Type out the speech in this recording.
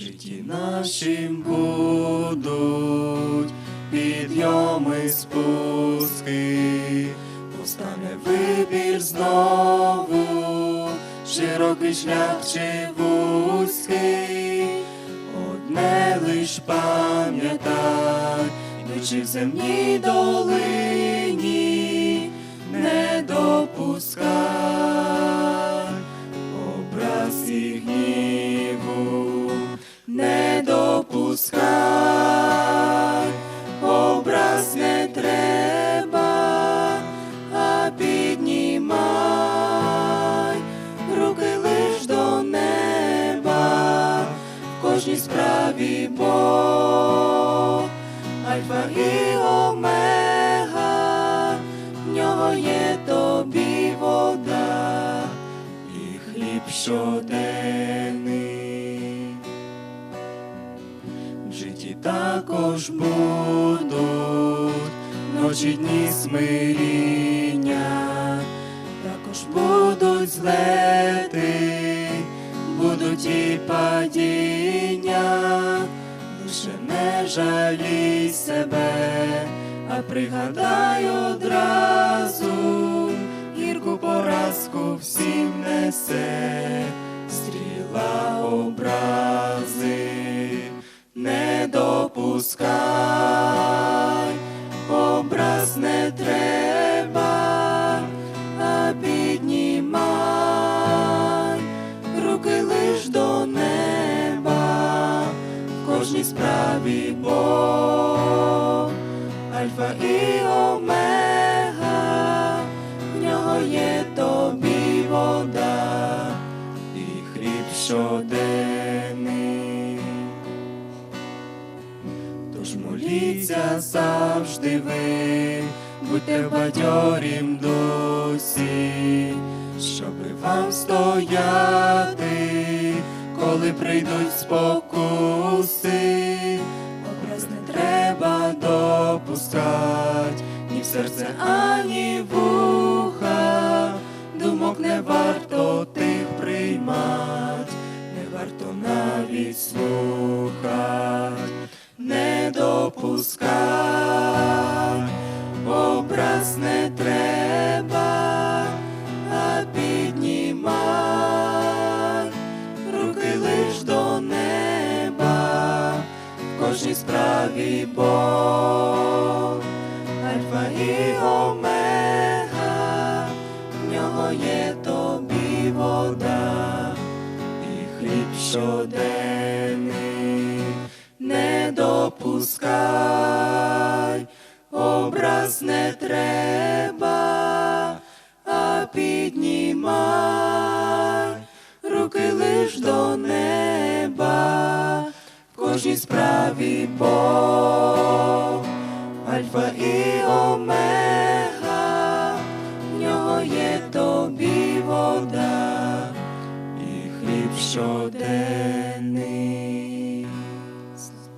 житті нашим будуть підйоми спуски, постане вибір знову, широкий шлях чи вузький, одне лиш пам'ятай, йдучи в земній долині, не допускай справі Бог, альфа і омега, в нього є тобі вода і хліб щоденний. В житті також будуть ночі дні смиріння, також будуть злети, будуть падіння, лише не жалій себе, а пригадай одразу, гірку поразку всім несе, стріла образи, не допускай, образ не треба, кожній справі Бог, альфа і омега, в нього є тобі вода і хліб щоденний. Тож моліться завжди ви, будьте бадьорім дусі, щоби вам стояти, коли прийдуть спокуси, образ не треба допускать, ні в серце, ані в уха, думок не варто тих приймать, не варто навіть слухать. Не допускай, образ не треба, кожній справі Бог, альфа і омега, в нього є тобі вода. І хліб щоденний, не допускай, образ не треба, а піднімай в кожній справі Бог, альфа і омега, в нього є тобі вода і хліб щоденний.